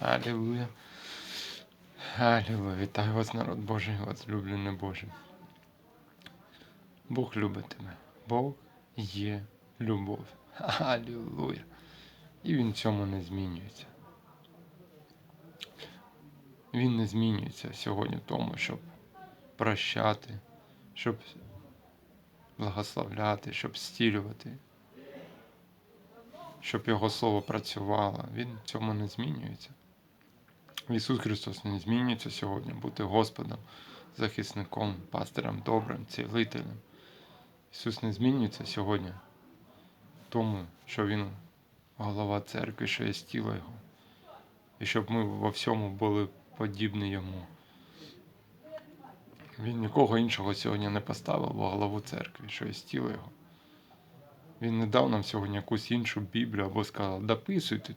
Алілуя. Алілуя. Вітаю вас, народ Божий, возлюблений Боже. Бог любить тебе. Бог є любов. Алілуя. І він в цьому не змінюється. Він не змінюється сьогодні в тому, щоб прощати, щоб благословляти, щоб стілювати, щоб Його Слово працювало. Він в цьому не змінюється. Ісус Христос не змінюється сьогодні бути Господом, захисником, пастирем добрим, цілителем. Ісус не змінюється сьогодні тому, що Він голова церкви, що є тіло Його. І щоб ми во всьому були подібні Йому. Він нікого іншого сьогодні не поставив во главу церкви, що є тіло Його. Він не дав нам сьогодні якусь іншу Біблію або сказав, дописуйте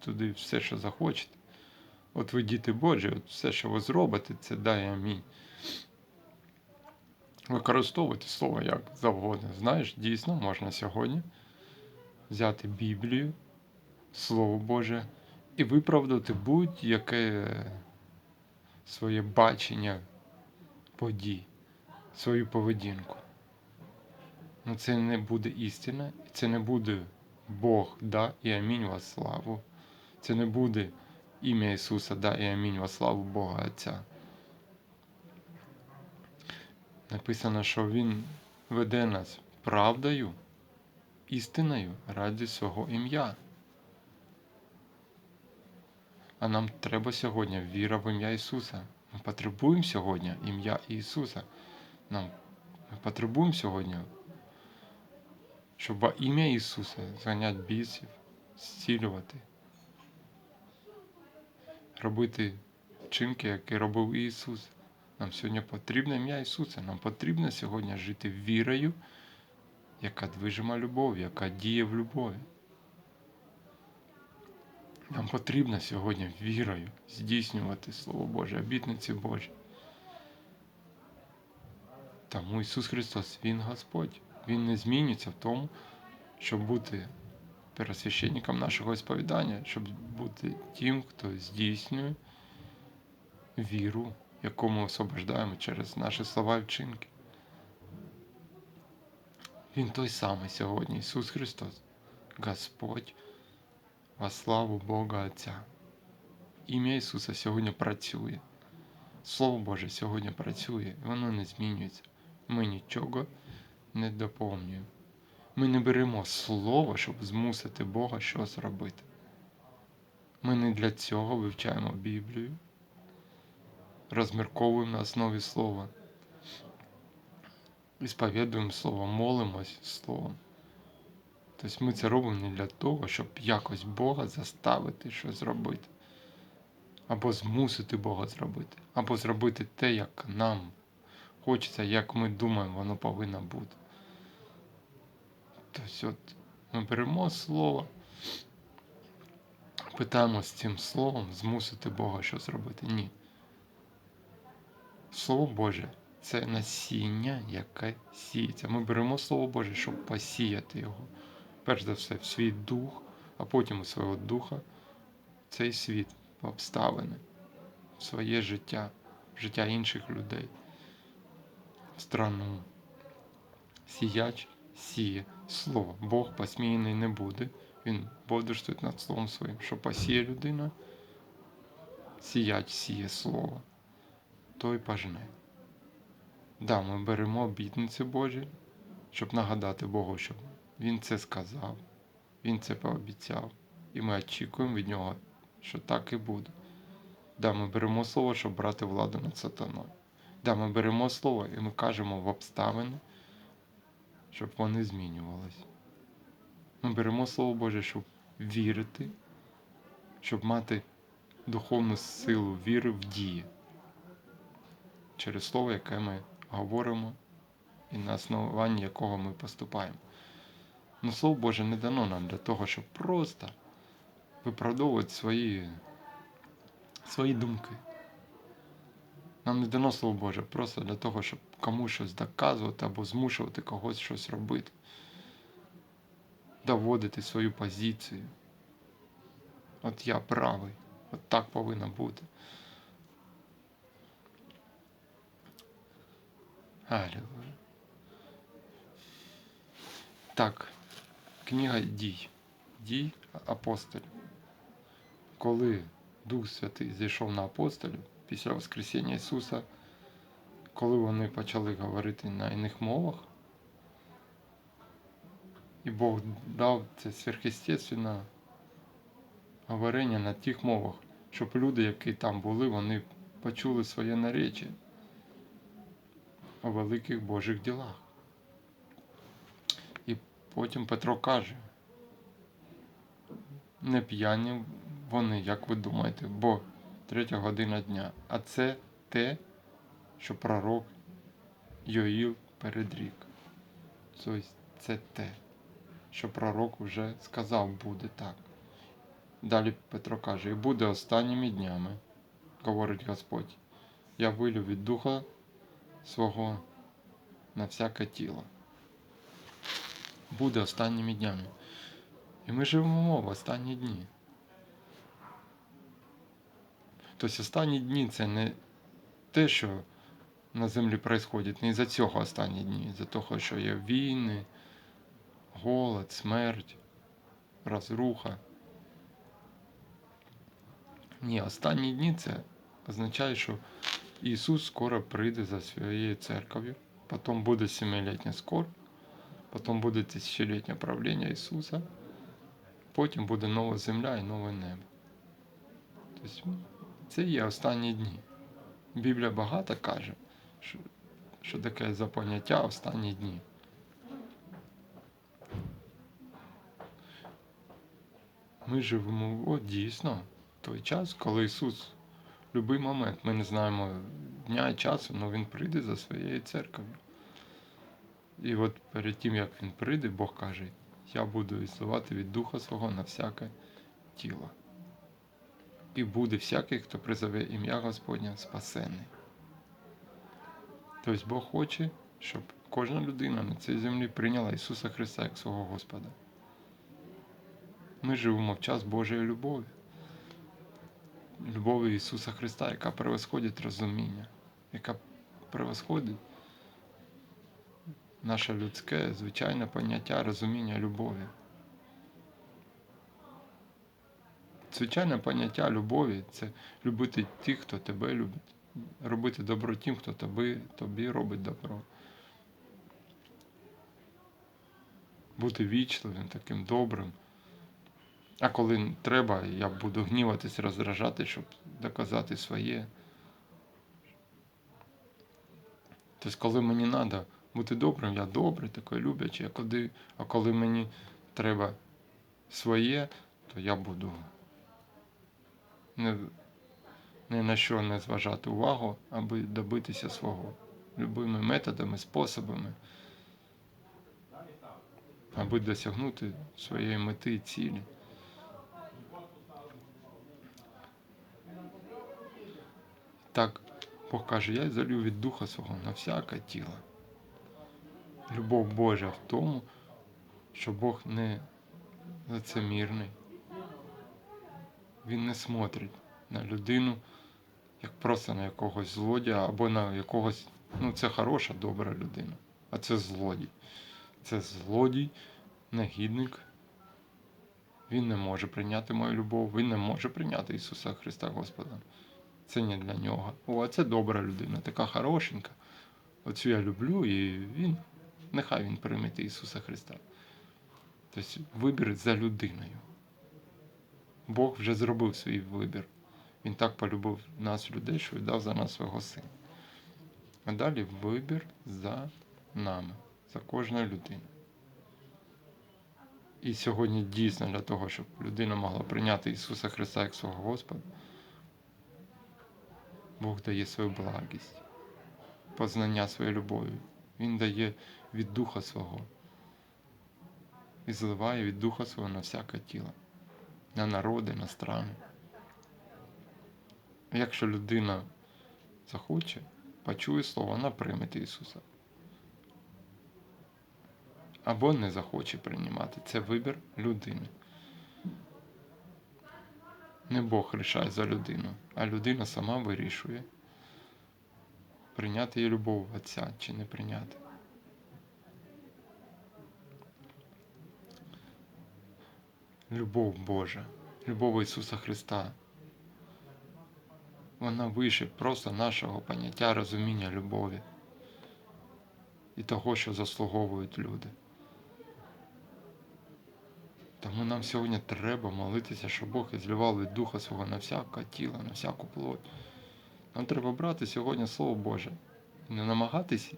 туди все, що захочете. От ви діти Божі, от все, що ви зробите, це дай амінь. Використовуйте слово як завгодно. Знаєш, дійсно можна сьогодні взяти Біблію, Слово Боже, і виправдати будь-яке своє бачення подій, свою поведінку. Ну це не буде істина, це не буде Бог, да, і амінь вас славу. Це не буде ім'я Ісуса, да, і амінь во славу Бога Отця. Написано, що Він веде нас правдою, істиною ради свого ім'я. А нам треба сьогодні віра в ім'я Ісуса. Ми потребуємо сьогодні ім'я Ісуса. Нам Ми потребуємо сьогодні, щоб ім'я Ісуса зганяти бісів, зцілювати робити вчинки, які робив Ісус. Нам сьогодні потрібне ім'я Ісуса. Нам потрібно сьогодні жити вірою, яка движима любов, яка діє в любові. Нам потрібно сьогодні вірою здійснювати Слово Боже, обітниці Божі. Тому Ісус Христос, Він Господь. Він не зміниться в тому, щоб бути первосвященником нашого сповідання, щоб бути тим, хто здійснює віру, яку ми освобождаємо через наші слова і вчинки. Він той самий сьогодні, Ісус Христос, Господь, во славу Бога Отця. Ім'я Ісуса сьогодні працює. Слово Боже сьогодні працює, воно не змінюється. Ми нічого не доповнюємо. Ми не беремо слово, щоб змусити Бога щось робити. Ми не для цього вивчаємо Біблію, розмірковуємо на основі слова, і сповідуємо слово, молимось словом. Тобто ми це робимо не для того, щоб якось Бога заставити щось зробити, або змусити Бога зробити, або зробити те, як нам хочеться, як ми думаємо, воно повинно бути. Тобто от ми беремо слово, питаємо з цим словом змусити Бога що зробити. Ні. Слово Боже це насіння, яке сіється. Ми беремо Слово Боже, щоб посіяти його. Перш за все, в свій дух, а потім у свого духа цей світ обставини, в своє життя, в життя інших людей, страну. Сіяч сіє слово. Бог посміяний не буде. Він бодрствує над словом своїм, що посіє людина, сіять сіє слово, той пожне. Да, ми беремо обітниці Божі, щоб нагадати Богу, що Він це сказав, Він це пообіцяв, і ми очікуємо від нього, що так і буде. Да, ми беремо слово, щоб брати владу над сатаною. Да, ми беремо слово і ми кажемо в обставини щоб вони змінювалися. Ми беремо Слово Боже, щоб вірити, щоб мати духовну силу віри в дії через слово, яке ми говоримо, і на основанні якого ми поступаємо. Ну, Слово Боже не дано нам для того, щоб просто виправдовувати свої, свої думки. Нам не дано Слово Боже просто для того, щоб комусь щось доказувати або змушувати когось щось робити, доводити свою позицію. От я правий, От так повинно бути. Алілуя. Так, книга дій. Дій апостолів. Коли Дух Святий зійшов на апостолів після Воскресіння Ісуса, коли вони почали говорити на іних мовах, і Бог дав це сверхъестественне говорення на тих мовах, щоб люди, які там були, вони почули своє наречі у великих Божих ділах. І потім Петро каже, не п'яні вони, як ви думаєте, бо третя година дня. А це те, що пророк Йоїл передрік. Тобто це те, що пророк вже сказав, буде так. Далі Петро каже, і буде останніми днями, говорить Господь, я вилю від духа свого на всяке тіло. Буде останніми днями. І ми живемо в останні дні. Тобто останні дні це не те, що на землі відбувається, не із-за цього останні дні, із-за того, що є війни, голод, смерть, розруха. Ні, останні дні це означає, що Ісус скоро прийде за своєю церков'ю, потім буде сімилітня скорбь, потім буде тисячолітнє правління Ісуса, потім буде нова земля і нове небо. Тобто це є останні дні. Біблія багато каже, що, що таке за поняття останні дні. Ми живемо о, дійсно в той час, коли Ісус в будь-який момент, ми не знаємо дня і часу, але Він прийде за своєю церков'ю. І от перед тим, як Він прийде, Бог каже, я буду ісувати від Духа свого на всяке тіло. І буде всякий, хто призове ім'я Господня спасенний. Тобто Бог хоче, щоб кожна людина на цій землі прийняла Ісуса Христа як свого Господа. Ми живемо в час Божої любові, любові Ісуса Христа, яка превосходить розуміння, яка превосходить наше людське, звичайне поняття розуміння любові. Звичайне поняття любові це любити тих, хто тебе любить, робити добро тим, хто тобі, тобі робить добро. Бути вічливим, таким добрим. А коли треба, я буду гніватись, роздражати, щоб доказати своє. Тобто, коли мені треба бути добрим, я добрий, такий люблячий, а коли, а коли мені треба своє, то я буду не, ні на що не зважати увагу, аби добитися свого любими методами, способами, аби досягнути своєї мети і цілі. Так, Бог каже, я залю від духа свого на всяке тіло. Любов Божа в тому, що Бог не лицемірний. Він не смотрить на людину як просто на якогось злодія або на якогось, ну це хороша, добра людина, а це злодій. Це злодій, негідник. Він не може прийняти мою любов, він не може прийняти Ісуса Христа Господа. Це не для нього. О, а це добра людина, така хорошенька. Оцю я люблю, і він, нехай він прийме Ісуса Христа. Тобто вибір за людиною. Бог вже зробив свій вибір. Він так полюбив нас, людей, що віддав за нас свого сина. А далі вибір за нами, за кожною людиною. І сьогодні дійсно для того, щоб людина могла прийняти Ісуса Христа як свого Господа, Бог дає свою благість, познання своєї любові. Він дає від Духа свого і зливає від Духа свого на всяке тіло, на народи, на страни. Якщо людина захоче, почує слово, вона прийме Ісуса. Або не захоче приймати. Це вибір людини. Не Бог рішає за людину, а людина сама вирішує, прийняти її любов Отця чи не прийняти. Любов Божа, любов Ісуса Христа. Вона вище просто нашого поняття розуміння любові і того, що заслуговують люди. Тому нам сьогодні треба молитися, щоб Бог зливав від Духа свого на всяке тіло, на всяку плоть. Нам треба брати сьогодні Слово Боже і не намагатись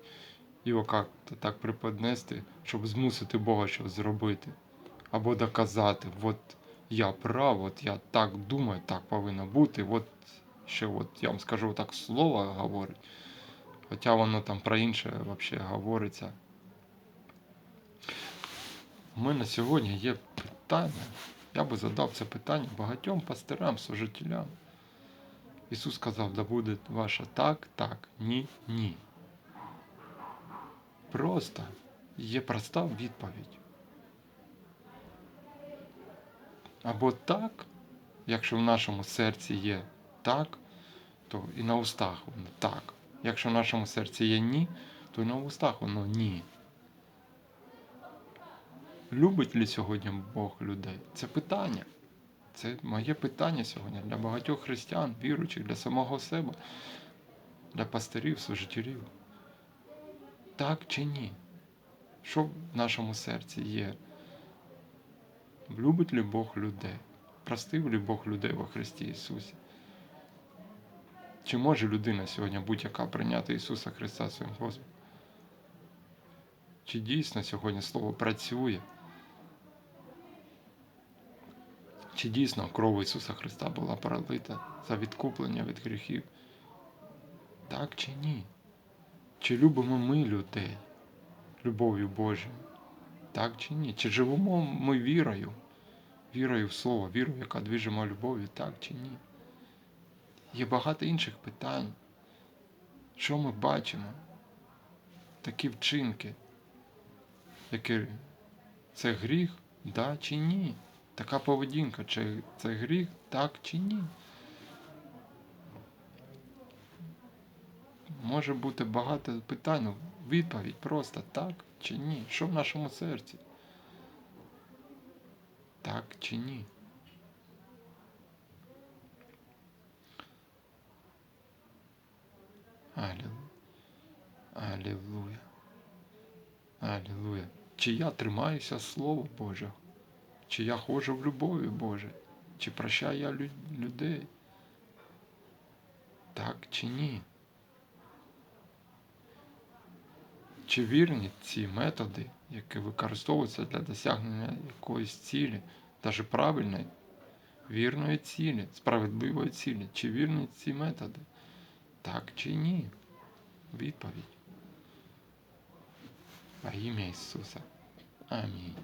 його як-то так преподнести, щоб змусити Бога щось зробити. Або доказати, от я прав, от я так думаю, так повинно бути. От ще от я вам скажу так слово говорить. Хоча воно там про інше взагалі говориться. У мене сьогодні є питання. Я би задав це питання багатьом пастирам, служителям. Ісус сказав, да буде ваша так, так, ні, ні. Просто є проста відповідь. Або так, якщо в нашому серці є так, то і на устах воно так. Якщо в нашому серці є ні, то і на устах воно ні. Любить ли сьогодні Бог людей? Це питання. Це моє питання сьогодні для багатьох християн, віруючих, для самого себе, для пастирів, служителів. Так чи ні? Що в нашому серці є? Любить ли Бог людей? Простив ли Бог людей во Христі Ісусі? Чи може людина сьогодні будь-яка прийняти Ісуса Христа своїм Господом? Чи дійсно сьогодні Слово працює? Чи дійсно кров Ісуса Христа була пролита за відкуплення від гріхів? Так чи ні? Чи любимо ми людей любов'ю Божою? Так чи ні? Чи живемо ми вірою? Вірою в Слово, вірою, яка движима любов'ю, так чи ні? Є багато інших питань. Що ми бачимо? Такі вчинки, які це гріх, да чи ні? Така поведінка, чи це гріх, так чи ні? Може бути багато питань, відповідь просто так чи ні? Що в нашому серці? Так чи ні? Алілуя. Алілуя. Чи я тримаюся Слова Божого? Чи я ходжу в любові Божій? Чи прощаю я людей? Так чи ні? Чи вірні ці методи, які використовуються для досягнення якоїсь цілі, навіть правильної, вірної цілі, справедливої цілі? Чи вірні ці методи? Так чи ні? Відповідь. Во ім'я Ісуса. Амінь.